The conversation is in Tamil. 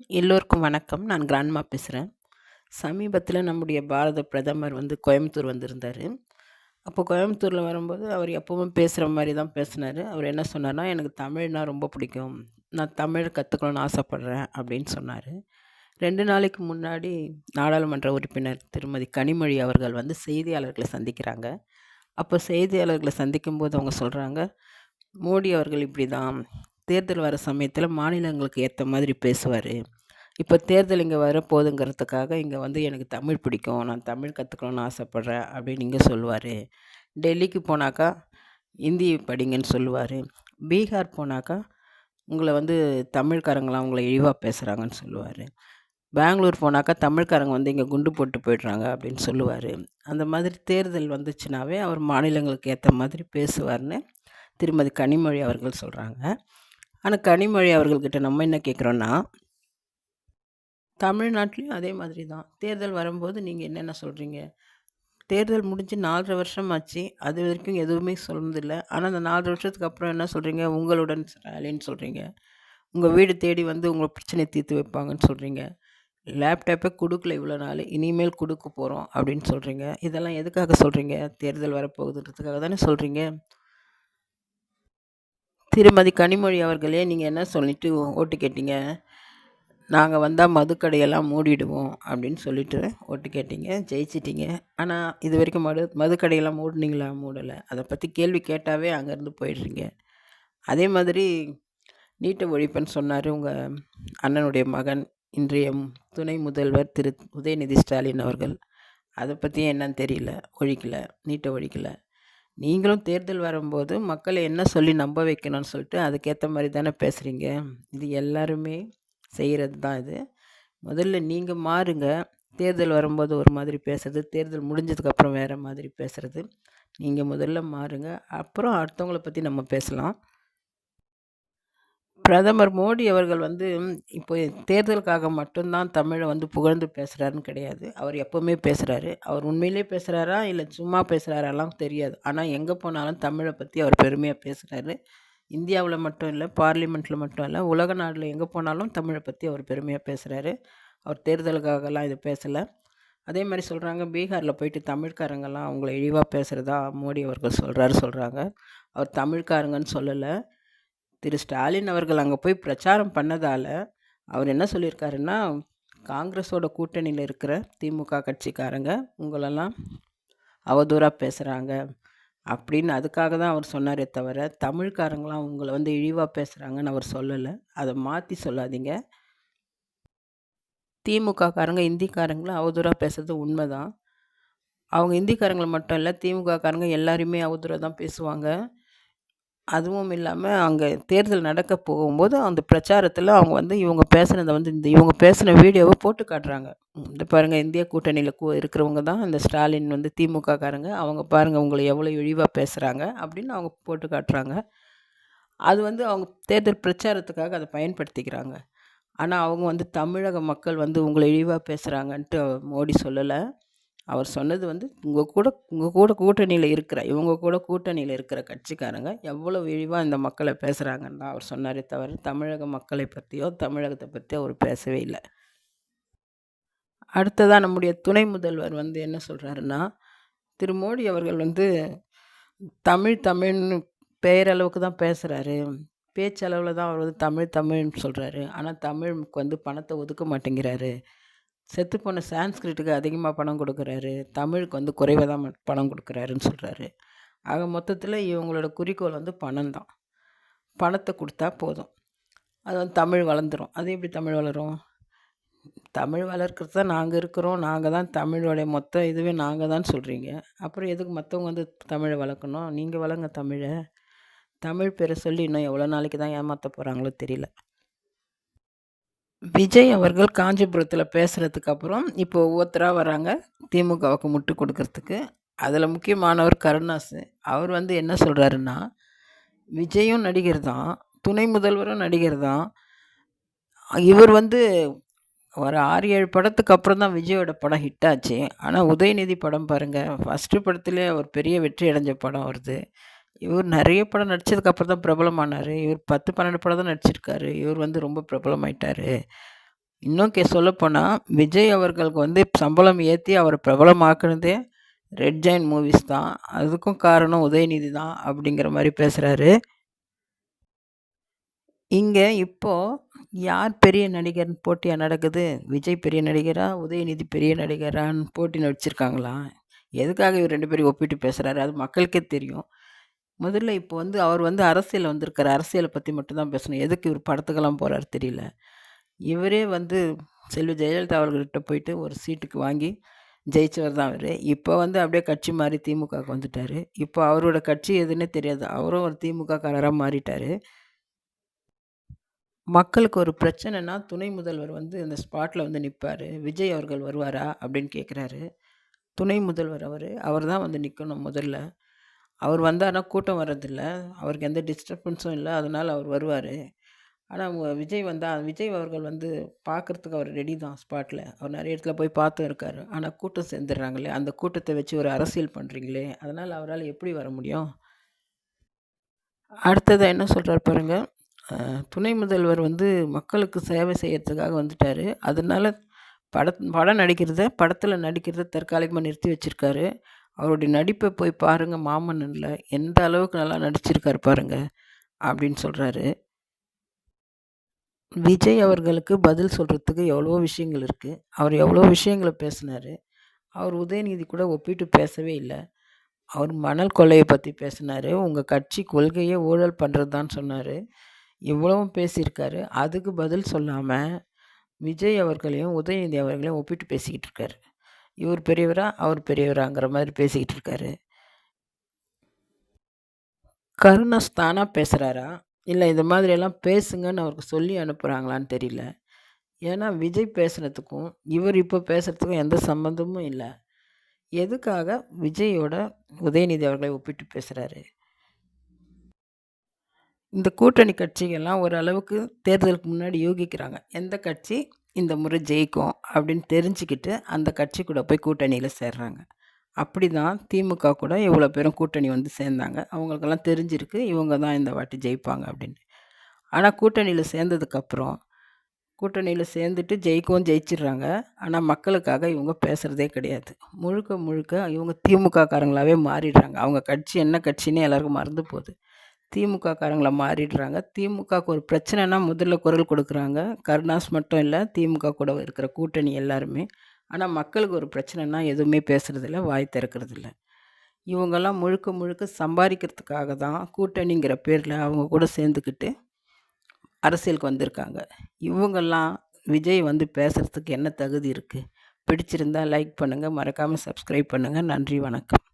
எல்லோருக்கும் வணக்கம். நான் கிராண்ட்மா பேசுகிறேன் சமீபத்தில் நம்முடைய பாரத பிரதமர் வந்து கோயம்புத்தூர் வந்திருந்தார் அப்போ கோயம்புத்தூரில் வரும்போது அவர் எப்பவும் பேசுகிற மாதிரி தான் பேசினார் அவர் என்ன சொன்னார்னா, "எனக்கு தமிழ்னா ரொம்ப பிடிக்கும். நான் தமிழ் கற்றுக்கணும்னு ஆசைப்பட்றேன் அப்படின்னு சொன்னார் ரெண்டு நாளைக்கு முன்னாடி நாடாளுமன்ற உறுப்பினர் திருமதி கனிமொழி அவர்கள் வந்து செய்தியாளர்களை சந்திக்கிறாங்க. அப்போ செய்தியாளர்களை சந்திக்கும்போது அவங்க சொல்கிறாங்க "மோடி அவர்கள் இப்படி தான் தேர்தல் வர சமயத்தில் மாநிலங்களுக்கு ஏற்ற மாதிரி பேசுவார். இப்போ தேர்தல் இங்கே வர போதுங்கிறதுக்காக இங்கே வந்து எனக்கு தமிழ் பிடிக்கும். நான் தமிழ் கற்றுக்கணும்னு ஆசைப்பட்றேன் அப்படின்னு இங்கே சொல்லுவார். டெல்லிக்கு போனாக்கா இந்தி படிங்கன்னு சொல்லுவார். பீகார் போனாக்கா உங்களை வந்து தமிழ்காரங்களாம் உங்களை இழிவாக பேசுகிறாங்கன்னு சொல்லுவார். பெங்களூர் போனாக்கா தமிழ்காரங்க வந்து இங்கே குண்டு போட்டு போயிடுறாங்க அப்படின்னு சொல்லுவார். அந்த மாதிரி தேர்தல் வந்துச்சுனாவே அவர் மாநிலங்களுக்கு ஏற்ற மாதிரி பேசுவார்னு திருமதி கனிமொழி அவர்கள் சொல்கிறாங்க ஆனால் கனிமொழி அவர்கள்கிட்ட நம்ம என்ன கேட்குறோன்னா தமிழ்நாட்டிலையும் அதே மாதிரி தான். தேர்தல் வரும்போது நீங்கள் என்னென்ன சொல்கிறீங்க தேர்தல் முடிஞ்சு 4 1/2 வருஷம் ஆச்சு. அது வரைக்கும் எதுவுமே சொன்னதில்ல. ஆனால் அந்த நாலரை வருஷத்துக்கு அப்புறம் என்ன சொல்கிறீங்க உங்களுடன் ரேலின்னு சொல்கிறீங்க உங்கள் வீடு தேடி வந்து உங்கள் பிரச்சனையை தீர்த்து வைப்பாங்கன்னு சொல்கிறீங்க லேப்டாப்பே கொடுக்கல இவ்வளோ நாள். இனிமேல் கொடுக்க போகிறோம் அப்படின்னு சொல்கிறீங்க இதெல்லாம் எதுக்காக சொல்கிறீங்க தேர்தல் வரப்போகுதுன்றதுக்காக தானே சொல்கிறீங்க திருமதி கனிமொழி அவர்களே நீங்கள் என்ன சொல்லிட்டு ஓட்டு கேட்டீங்க? நாங்கள் வந்தால் மதுக்கடையெல்லாம் மூடிடுவோம் அப்படின்னு சொல்லிட்டு ஓட்டு கேட்டீங்க. ஜெயிச்சிட்டிங்க ஆனால் இது வரைக்கும் மது மதுக்கடையெல்லாம் மூடினீங்களா மூடலை அதை பற்றி கேள்வி கேட்டாவே அங்கேருந்து போயிடுறீங்க. அதே மாதிரி நீட்ட ஒழிப்புன்னு சொன்னார் உங்கள் அண்ணனுடைய மகன், இன்றைய துணை முதல்வர் திரு உதயநிதி ஸ்டாலின் அவர்கள். அதை பற்றியும் என்னன்னு தெரியல. ஒழிக்கலை நீட்ட ஒழிக்கலை நீங்களும் தேர்தல் வரும்போது மக்களை என்ன சொல்லி நம்ப வைக்கணும்னு சொல்லிட்டு அதுக்கேற்ற மாதிரி தானே பேசுகிறீங்க இது எல்லாருமே செய்கிறது தான் இது. முதல்ல நீங்கள் மாறுங்க. தேர்தல் வரும்போது ஒரு மாதிரி பேசுறது, தேர்தல் முடிஞ்சதுக்கப்புறம் வேறு மாதிரி பேசுகிறது நீங்கள் முதல்ல மாறுங்க. அப்புறம் அடுத்தவங்களை பற்றி நம்ம பேசலாம். பிரதமர் மோடி அவர்கள் வந்து இப்போ தேர்தலுக்காக மட்டும்தான் தமிழை வந்து புகழ்ந்து பேசுகிறாருன்னு கிடையாது. அவர் எப்போவுமே பேசுகிறாரு அவர் உண்மையிலேயே பேசுகிறாரா இல்லை சும்மா பேசுகிறாரெல்லாம் தெரியாது. ஆனால் எங்கே போனாலும் தமிழை பற்றி அவர் பெருமையாக பேசுகிறாரு இந்தியாவில் மட்டும் இல்லை பார்லிமெண்ட்டில் மட்டும் இல்லை உலக நாட்டில் எங்கே போனாலும் தமிழை பற்றி அவர் பெருமையாக பேசுகிறாரு அவர் தேர்தலுக்காகலாம் இது பேசலை. அதே மாதிரி சொல்கிறாங்க பீகாரில் போயிட்டு தமிழ்காரங்கெல்லாம் அவங்கள இழிவாக பேசுகிறதா மோடி அவர்கள் சொல்கிறாரு சொல்கிறாங்க அவர் தமிழ்காரங்கன்னு சொல்லலை. திரு ஸ்டாலின் அவர்கள் அங்கே போய் பிரச்சாரம் பண்ணதால் அவர் என்ன சொல்லியிருக்காருன்னா, காங்கிரஸோட கூட்டணியில் இருக்கிற திமுக கட்சிக்காரங்க உங்களெல்லாம் அவதூறாக பேசுகிறாங்க அப்படின்னு அதுக்காக தான் அவர் சொன்னாரே தவிர, தமிழ்காரங்களாம் உங்களை வந்து இழிவாக பேசுகிறாங்கன்னு அவர் சொல்லலை அதை மாற்றி சொல்லாதீங்க. திமுககாரங்க இந்திக்காரங்களும் அவதூறாக பேசுறது உண்மதான். அவங்க இந்திக்காரங்களை மட்டும் இல்லை திமுககாரங்க எல்லாருமே அவதூறாக தான் பேசுவாங்க. அதுவும் இல்லாமல் அங்கே தேர்தல் நடக்க போகும்போது அந்த பிரச்சாரத்தில் அவங்க வந்து இவங்க பேசுனதை வந்து இந்த இவங்க பேசின வீடியோவை போட்டு காட்டுறாங்க. இந்த பாருங்கள் இந்திய கூட்டணியில் கூ இருக்கிறவங்க தான் இந்த ஸ்டாலின் வந்து திமுக காரங்க அவங்க பாருங்கள் உங்களை எவ்வளோ இழிவாக பேசுகிறாங்க அப்படின்னு அவங்க போட்டு காட்டுறாங்க. அது வந்து அவங்க தேர்தல் பிரச்சாரத்துக்காக அதை பயன்படுத்திக்கிறாங்க. ஆனால் அவங்க வந்து தமிழக மக்கள் வந்து உங்களை இழிவாக பேசுகிறாங்கன்ட்டு மோடி சொல்லலை அவர் சொன்னது வந்து உங்கள் கூட உங்கள் கூட கூட்டணியில் இருக்கிற இவங்க கூட கூட்டணியில் இருக்கிற கட்சிக்காரங்க எவ்வளோ இழிவாக இந்த மக்களை பேசுகிறாங்கன்னு தான் அவர் சொன்னாரே தவிர, தமிழக மக்களை பற்றியோ தமிழகத்தை பற்றியோ அவர் பேசவே இல்லை. அடுத்ததாக நம்முடைய துணை முதல்வர் வந்து என்ன சொல்கிறாருன்னா திரு மோடி அவர்கள் வந்து தமிழ் தமிழ்னு பெயரளவுக்கு தான் பேசுகிறாரு பேச்சளவில் தான் அவர் வந்து தமிழ் தமிழ்னு சொல்கிறாரு ஆனால் தமிழுக்கு வந்து பணத்தை ஒதுக்க மாட்டேங்கிறாரு. செத்துப்போன சான்ஸ்கிரிட்டுக்கு அதிகமாக பணம் கொடுக்குறாரு தமிழுக்கு வந்து குறைவாக தான் பணம் கொடுக்குறாருன்னு சொல்கிறாரு ஆக மொத்தத்தில் இவங்களோட குறிக்கோள் வந்து பணம் தான். பணத்தை கொடுத்தா போதும். அது வந்து தமிழ் வளர்ந்துரும். அது எப்படி தமிழ் வளரும்? தமிழ் வளர்க்குறது தான் நாங்கள் இருக்கிறோம். நாங்கள் தான் தமிழோடைய மொத்த இதுவே நாங்கள் தான் சொல்கிறீங்க அப்புறம் எதுக்கு மற்றவங்க வந்து தமிழை வளர்க்கணும்? நீங்கள் வளங்க தமிழை தமிழ் பேரை சொல்லி இன்னும் எவ்வளோ நாளைக்கு தான் ஏமாற்ற போகிறாங்களோ தெரியல. விஜய் அவர்கள் காஞ்சிபுரத்தில் பேசுனதுக்கு அப்புறம் இப்போ ஒவ்வொருத்தராக வராங்க. திமுகவுக்கு முட்டு கொடுக்கறதுக்கு அதில் முக்கியமானவர் கருணாசு. அவர் வந்து என்ன சொல்கிறாருன்னா விஜயும் நடிகர் தான். துணை முதல்வரும் நடிகர் தான். இவர் வந்து ஒரு 6, 7 படத்துக்கு அப்புறம் தான் விஜயோட படம் ஹிட் ஆச்சு. உதயநிதி படம் பாருங்கள் ஃபர்ஸ்ட்டு படத்துலேயே அவர் பெரிய வெற்றி அடைஞ்ச படம் வருது இவர் நிறைய படம் நடித்ததுக்கப்புறம் தான் பிரபலமானாரு. இவர் 10, 12 படம் தான் நடிச்சிருக்காரு. இவர் வந்து ரொம்ப பிரபலமாயிட்டார். இன்னும் கே சொல்லப்போனால் விஜய் அவர்களுக்கு வந்து சம்பளம் ஏற்றி அவரை பிரபலமாக்குனதே ரெட் ஜெயின் மூவிஸ் தான். அதுக்கும் காரணம் உதயநிதி தான் அப்படிங்கிற மாதிரி பேசுகிறாரு இங்கே இப்போது யார் பெரிய நடிகர்னு போட்டியாக நடக்குது? விஜய் பெரிய நடிகரா? உதயநிதி பெரிய நடிகரான்னு போட்டி வச்சுருக்காங்களா எதுக்காக இவர் ரெண்டு பேரும் ஒப்பிட்டு பேசுகிறாரு அது மக்களுக்கே தெரியும். முதல்ல இப்போ வந்து அவர் வந்து அரசியல் வந்திருக்கார். அரசியலை பற்றி மட்டும்தான் பேசணும். எதுக்கு இவர் படத்துக்கெல்லாம் போகிறாரு தெரியல. இவரே வந்து செல்வி ஜெயலலிதா அவர்கள்ட்ட போயிட்டு ஒரு சீட்டுக்கு வாங்கி ஜெயிச்சவர் தான் அவர் இப்போ வந்து அப்படியே கட்சி மாறி திமுகவுக்கு வந்துட்டார். இப்போ அவரோட கட்சி எதுன்னே தெரியாது. அவரும் ஒரு திமுக காரராக மாறிட்டார். மக்களுக்கு ஒரு பிரச்சனைனா துணை முதல்வர் வந்து அந்த ஸ்பாட்டில் வந்து நிற்பார் விஜய் அவர்கள் வருவாரா அப்படின்னு கேட்குறாரு துணை முதல்வர் அவர். அவர் தான் வந்து நிற்கணும் முதல்ல. அவர் வந்தார்னா கூட்டம் வர்றதில்ல. அவருக்கு எந்த டிஸ்டர்பன்ஸும் இல்லை. அதனால் அவர் வருவார். ஆனால் விஜய் வந்தால் விஜய் அவர்கள் வந்து பார்க்குறதுக்கு அவர் ரெடி தான் ஸ்பாட்டில் அவர் நிறைய இடத்துல போய் பார்த்தும் இருக்கார். ஆனால் கூட்டம் சேர்ந்துடுறாங்களே. அந்த கூட்டத்தை வச்சு ஒரு அரசியல் பண்ணுறீங்களே அதனால் அவரால் எப்படி வர முடியும்? அடுத்தது என்ன சொல்கிறார் பாருங்கள் துணை முதல்வர் வந்து மக்களுக்கு சேவை செய்யறதுக்காக வந்துட்டார். அதனால் பட படம் நடிக்கிறத படத்தில் நடிக்கிறத தற்காலிகமாக நிறுத்தி வச்சுருக்காரு. அவருடைய நடிப்பை போய் பாருங்கள் மாமன்னனில் எந்த அளவுக்கு நல்லா நடிச்சிருக்கார் பாருங்கள் அப்படின்னு சொல்கிறாரு விஜய் அவர்களுக்கு பதில் சொல்கிறதுக்கு எவ்வளோ விஷயங்கள் இருக்குது அவர் எவ்வளோ விஷயங்களை பேசினார். அவர் உதயநிதி கூட ஒப்பிட்டு பேசவே இல்லை. அவர் மணல் கொள்ளையை பற்றி பேசினார். உங்கள் கட்சி கொள்கையே ஊழல் பண்ணுறது தான் சொன்னார். இவ்வளவும் பேசியிருக்காரு. அதுக்கு பதில் சொல்லாமல் விஜய் அவர்களையும் உதயநிதி அவர்களையும் ஒப்பிட்டு பேசிக்கிட்டு இருக்காரு. இவர் பெரியவரா அவர் பெரியவராங்கிற மாதிரி பேசிக்கிட்டு இருக்காரு. கருணஸ்தானாக பேசுகிறாரா இல்லை இந்த மாதிரியெல்லாம் பேசுங்கன்னு அவருக்கு சொல்லி அனுப்புகிறாங்களான்னு தெரியல. ஏன்னா விஜய் பேசுகிறதுக்கும் இவர் இப்போ பேசுகிறதுக்கும் எந்த சம்மந்தமும் இல்லை. எதுக்காக விஜயோட உதயநிதி அவர்களை ஒப்பிட்டு பேசுகிறாரு இந்த கூட்டணி கட்சிகள்லாம் ஓரளவுக்கு தேர்தலுக்கு முன்னாடி யோகிக்கிறாங்க. எந்த கட்சி? இந்த முறை ஜெயிக்கும் அப்படின்னு தெரிஞ்சுக்கிட்டு அந்த கட்சி கூட போய் கூட்டணியில் சேர்றாங்க. அப்படி தான் திமுக கூட இவ்வளோ பேரும் கூட்டணி வந்து சேர்ந்தாங்க. அவங்களுக்கெல்லாம் தெரிஞ்சிருக்கு இவங்க தான் இந்த வாட்டி ஜெயிப்பாங்க அப்படின்னு. ஆனால் கூட்டணியில் சேர்ந்ததுக்கப்புறம் கூட்டணியில் சேர்ந்துட்டு ஜெயிக்கவும் ஜெயிச்சிடுறாங்க. ஆனால் மக்களுக்காக இவங்க பேசுகிறதே கிடையாது. முழுக்க முழுக்க இவங்க திமுக காரங்களாகவே மாறிடுறாங்க. அவங்க கட்சி என்ன கட்சின்னு எல்லாருக்கும் மறந்து போகுது. திமுக காரங்களை மாறிடுறாங்க. திமுகவுக்கு ஒரு பிரச்சனைனா முதல்ல குரல் கொடுக்குறாங்க. கருணாஸ் மட்டும் இல்லை திமுக கூட இருக்கிற கூட்டணி எல்லாருமே. ஆனால் மக்களுக்கு ஒரு பிரச்சனைனா எதுவுமே பேசுகிறதில்ல வாய் திறக்கிறதில்ல. இவங்கெல்லாம் முழுக்க முழுக்க சம்பாதிக்கிறதுக்காக தான் கூட்டணிங்கிற பேரில் அவங்க கூட சேர்ந்துக்கிட்டு அரசியலுக்கு வந்திருக்காங்க. இவங்கெல்லாம் விஜய் வந்து பேசுகிறதுக்கு என்ன தகுதி இருக்குது பிடிச்சிருந்தால் லைக் பண்ணுங்கள் மறக்காமல் சப்ஸ்கிரைப் பண்ணுங்கள் நன்றி வணக்கம்.